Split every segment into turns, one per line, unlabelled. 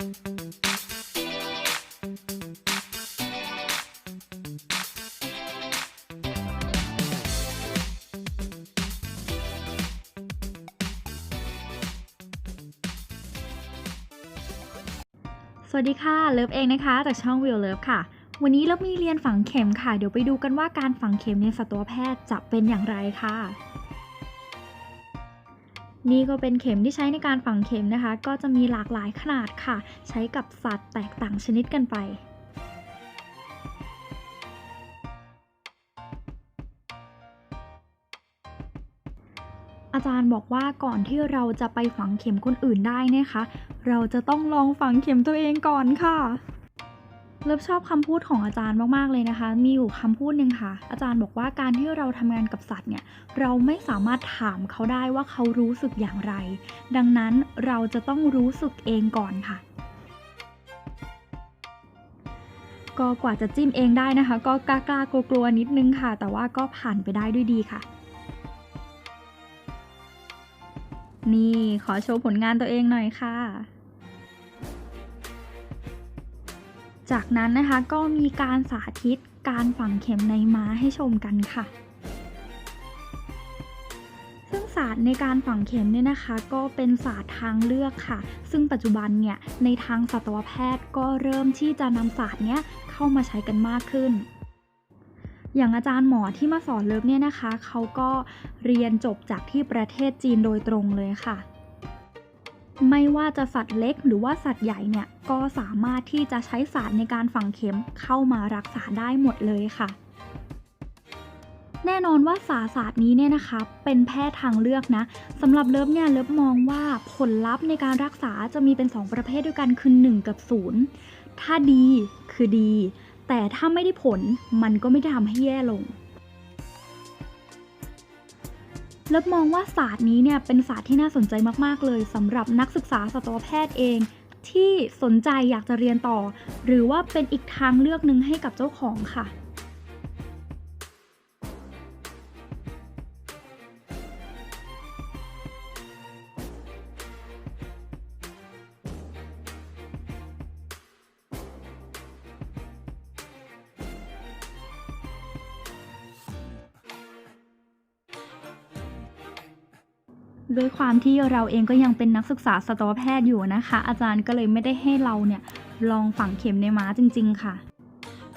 สวัสดีค่ะ เลิฟเองนะคะ จากช่อง Will Love ค่ะ วันนี้เลิฟมีเรียนฝังเข็มค่ะ เดี๋ยวไปดูกันว่าการฝังเข็มในสัตวแพทย์จะเป็นอย่างไรค่ะ นี่ก็เป็นเข็มที่ใช้ในการฝังเข็มนะคะ ก็จะมีหลากหลายขนาดค่ะ ใช้กับสัตว์แตกต่างชนิดกันไปอาจารย์บอกว่าก่อนที่เราจะไปฝังเข็มคนอื่นได้นะคะ เราจะต้องลองฝังเข็มตัวเองก่อนค่ะ เลิฟชอบคำพูดของอาจารย์มากๆเลยนะคะ มีอยู่คำพูดหนึ่งค่ะ อาจารย์บอกว่าการที่เราทำงานกับสัตว์เนี่ย เราไม่สามารถถามเขาได้ว่าเขารู้สึกอย่างไร ดังนั้นเราจะต้องรู้สึกเองก่อนค่ะ ก็กว่าจะจิ้มเองได้นะคะ ก็กล้าๆกลัวๆนิดนึงค่ะ แต่ว่าก็ผ่านไปได้ด้วยดีค่ะนี่ขอโชว์ผลงานตัวเองหน่อยค่ะ จากนั้นนะคะก็มีการสาธิตการฝังเข็มในม้าให้ชมกันค่ะ ซึ่งศาสตร์ในการฝังเข็มเนี่ยนะคะ ก็เป็นศาสตร์ทางเลือกค่ะ ซึ่งปัจจุบันเนี่ยในทางสัตวแพทย์ก็เริ่มที่จะนำศาสตร์เนี้ยเข้ามาใช้กันมากขึ้นอย่างอาจารย์หมอที่มาสอนเลิฟเนี่ยนะคะ เขาก็เรียนจบจากที่ประเทศจีนโดยตรงเลยค่ะ ไม่ว่าจะสัตว์เล็กหรือว่าสัตว์ใหญ่เนี่ยก็สามารถที่จะใช้ศาสตร์ในการฝังเข็มเข้ามารักษาได้หมดเลยค่ะ แน่นอนว่าศาสตร์ศาสตร์นี้เนี่ยนะคะ เป็นแพทย์ทางเลือกนะสำหรับเลิฟเนี่ยเลิฟมองว่าผลลัพธ์ในการรักษาจะมีเป็น 2 ประเภทด้วยกันคือ1กับ 0 ถ้าดีคือดี แต่ถ้าไม่ได้ผลมันก็ไม่ได้ทำให้แย่ลง เลิฟมองว่าศาสตร์นี้เนี่ยเป็นศาสตร์ที่น่าสนใจมากๆเลยสำหรับนักศึกษาสัตวแพทย์เอง ที่สนใจอยากจะเรียนต่อ หรือว่าเป็นอีกทางเลือกหนึ่งให้กับเจ้าของค่ะ ด้วยความที่เราเองก็ยังเป็นนักศึกษาสัตวแพทย์อยู่นะคะ อาจารย์ก็เลยไม่ได้ให้เราเนี่ยลองฝังเข็มในม้าจริง ๆ ค่ะ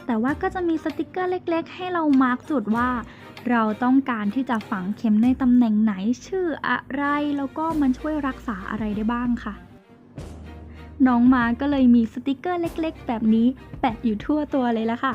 แต่ว่าก็จะมีสติกเกอร์เล็ก ๆ ให้เรามาร์กจุดว่า เราต้องการที่จะฝังเข็มในตำแหน่งไหนชื่ออะไรแล้วก็มันช่วยรักษาอะไรได้บ้างค่ะน้องมาก็เลยมีสติกเกอร์เล็ก ๆ แบบนี้แปะอยู่ทั่วตัวเลยละค่ะ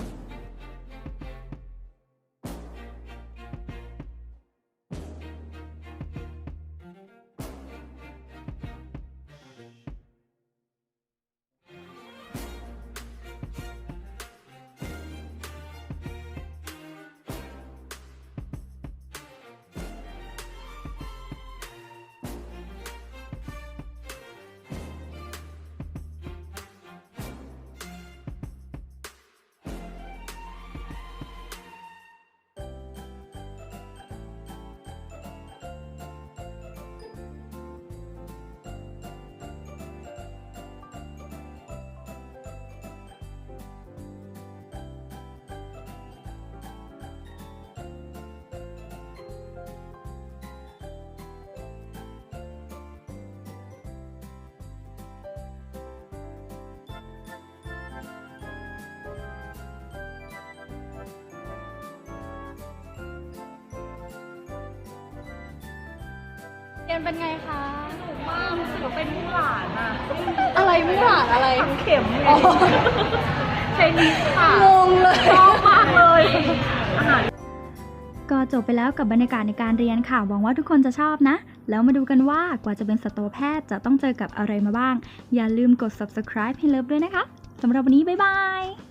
เรียนเป็นไงคะ
มากรู้สึกว่าเป็นมู่หลานอะ
อะไรไม่หวานอะไร
ทำเข็มไงใช้นิ้วค่ะ
งงเลย
ชอบมากเลย อาหาร
ก็จบไปแล้วกับบรรยากาศในการเรียนค่ะ หวังว่าทุกคนจะชอบนะ แล้วมาดูกันว่ากว่าจะเป็นสัตวแพทย์จะต้องเจอกับอะไรมาบ้าง อย่าลืมกด subscribe ให้เลิฟด้วยนะคะสำหรับวันนี้ บ๊ายบาย